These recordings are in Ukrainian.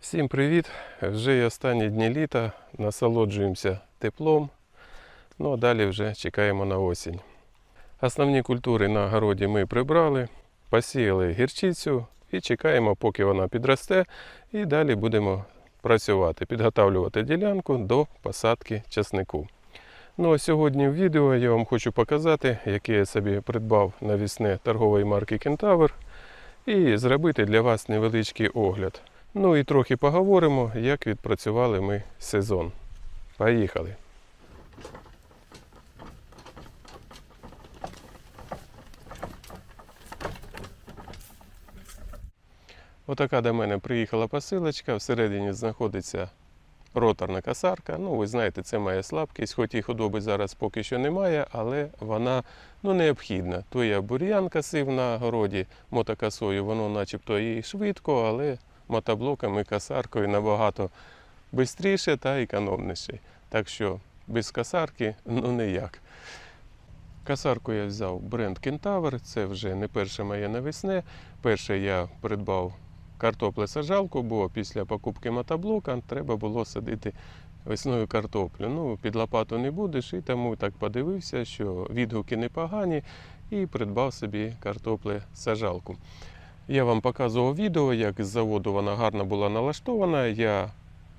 Всім привіт! Вже і останні дні літа, насолоджуємося теплом, ну а далі вже чекаємо на осінь. Основні культури на городі ми прибрали, посіяли гірчицю і чекаємо, поки вона підросте, і далі будемо працювати, підготавлювати ділянку до посадки часнику. Ну а сьогодні в відео я вам хочу показати, яке я собі придбав навісне торгової марки Кентавр, і зробити для вас невеличкий огляд. Ну і трохи поговоримо, як відпрацювали ми сезон. Поїхали. Отака до мене приїхала посилочка. Всередині знаходиться роторна касарка. Ну, ви знаєте, це моя слабкість, хоч і худоби зараз поки що немає, але вона ну, необхідна. То я бур'ян косив на городі мотокосою, воно начебто і швидко, але мотоблоком і касаркою набагато швидше та економніше. Так що без касарки ну ніяк. Касарку я взяв бренд Кентавр, це вже не перше моє навесне. Перше я придбав картоплесаджалку, бо після покупки мотоблока треба було садити весною картоплю. Ну, під лопату не будеш, і тому так подивився, що відгуки непогані, і придбав собі картоплесаджалку. Я вам показував відео, як з заводу вона гарно була налаштована. Я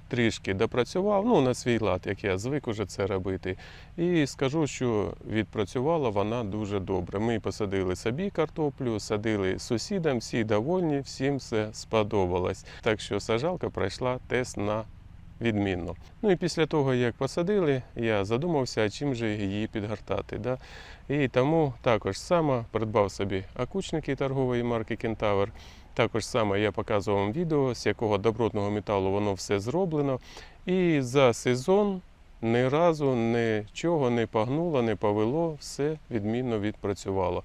трішки допрацював, ну на свій лад, як я звик уже це робити. І скажу, що відпрацювала вона дуже добре. Ми посадили собі картоплю, садили сусідам, всі довольні, всім все сподобалось. Так що сажалка пройшла тест на відмінно. Ну і після того, як посадили, я задумався, чим же її підгортати. Да? І тому також саме придбав собі окучники торгової марки Кентавр. Також саме я показував вам відео, з якого добротного металу воно все зроблено. І за сезон ні разу нічого не погнуло, не повело, все відмінно відпрацювало.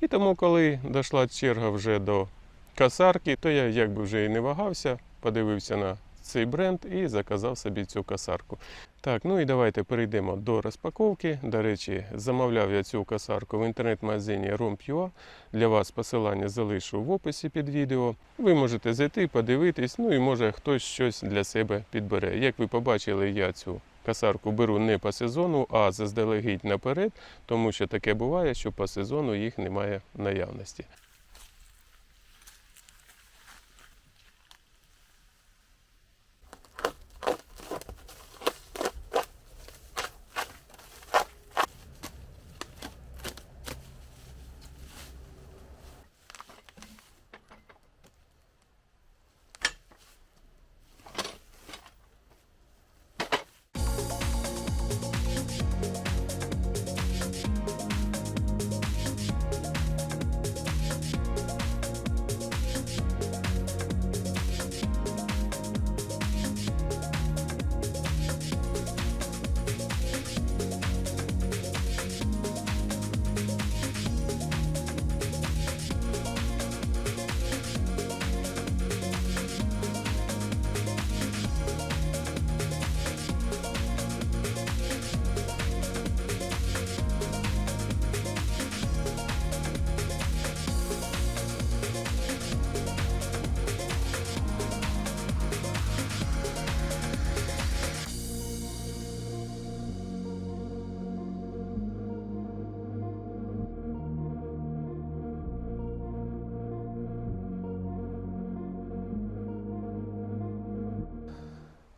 І тому, коли дійшла черга вже до касарки, то я якби вже і не вагався, подивився на цей бренд і заказав собі цю касарку. Так, ну і давайте перейдемо до розпаковки. До речі, замовляв я цю касарку в інтернет-магазині Romp.ua. Для вас посилання залишу в описі під відео. Ви можете зайти, подивитись, ну і може хтось щось для себе підбере. Як ви побачили, я цю касарку беру не по сезону, а заздалегідь наперед, тому що таке буває, що по сезону їх немає наявності.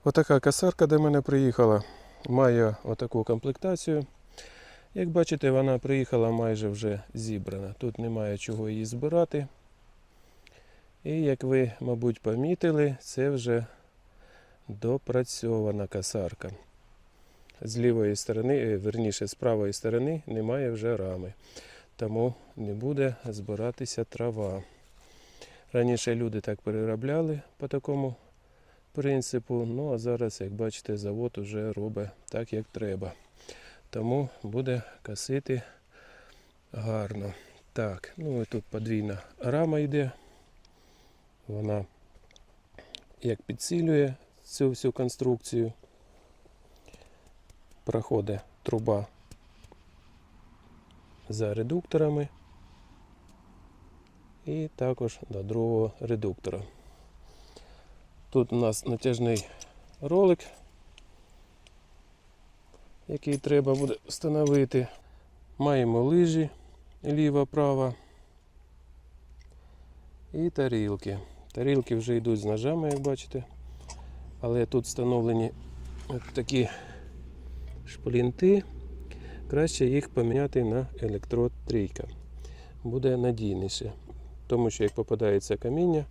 Отака касарка до мене приїхала. Має отаку комплектацію. Як бачите, вона приїхала майже вже зібрана. Тут немає чого її збирати. І як ви, мабуть, помітили, це вже допрацьована касарка. З лівої сторони, е, верніше, з правої сторони немає вже рами. Тому не буде збиратися трава. Раніше люди так переробляли по такому принципу. Ну а зараз, як бачите, завод уже робить так, як треба. Тому буде косити гарно. Так, ну і тут подвійна рама йде. Вона як підсилює цю всю конструкцію. Проходить труба за редукторами і також до другого редуктора. Тут у нас натяжний ролик, який треба буде встановити. Маємо лижі ліва, права і тарілки. Тарілки вже йдуть з ножами, як бачите. Але тут встановлені такі шплінти. Краще їх поміняти на електрод трійка. Буде надійніше. Тому що як попадається каміння,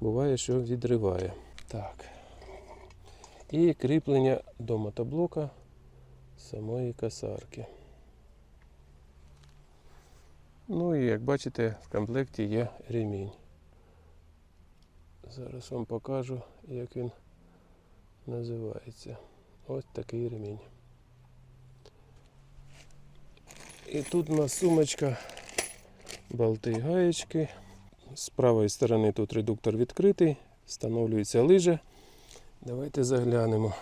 буває, що відриває. Так. І кріплення до мотоблока самої касарки. Ну і як бачите, в комплекті є ремінь. Зараз вам покажу, як він називається. Ось такий ремінь. І тут у нас сумочка, болти і гаєчки. З правої сторони тут редуктор відкритий, встановлюється лижа. Давайте заглянемо.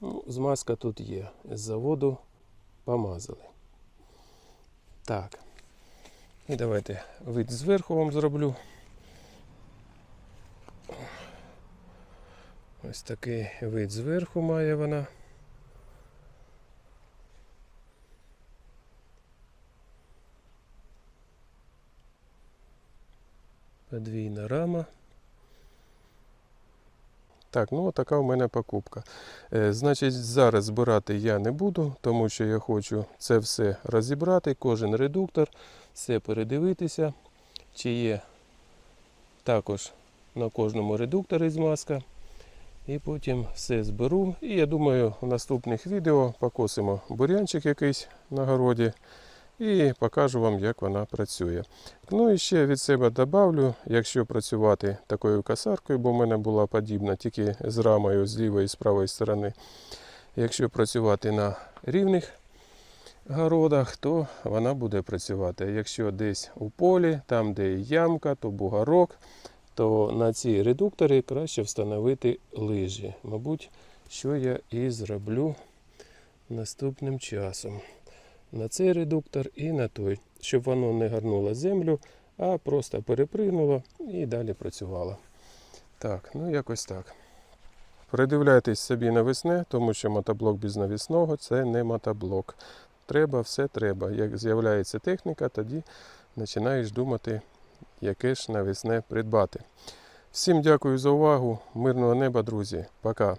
Ну, змазка тут є. З заводу помазали. Так. І давайте вид зверху вам зроблю. Ось такий вид зверху має вона. Подвійна рама. Так, ну така у мене покупка. Е, значить, зараз збирати я не буду, тому що я хочу це все розібрати, кожен редуктор, все передивитися, чи є також на кожному редукторі змазка. І потім все зберу. І я думаю, в наступних відео покосимо бурянчик якийсь на городі і покажу вам, як вона працює. Ну і ще від себе добавлю, якщо працювати такою касаркою, бо в мене була подібна тільки з рамою з лівої і з правої сторони. Якщо працювати на рівних городах, то вона буде працювати. Якщо десь у полі, там де ямка, то бугарок, то на ці редуктори краще встановити лижі. Мабуть, що я і зроблю наступним часом. На цей редуктор і на той, щоб воно не гарнуло землю, а просто перепригнуло і далі працювало. Так, ну якось так. Придивляйтесь собі навесне, тому що мотоблок без навісного це не мотоблок. Треба, все треба. Як з'являється техніка, тоді починаєш думати, яке ж навесне придбати. Всім дякую за увагу. Мирного неба, друзі. Пока.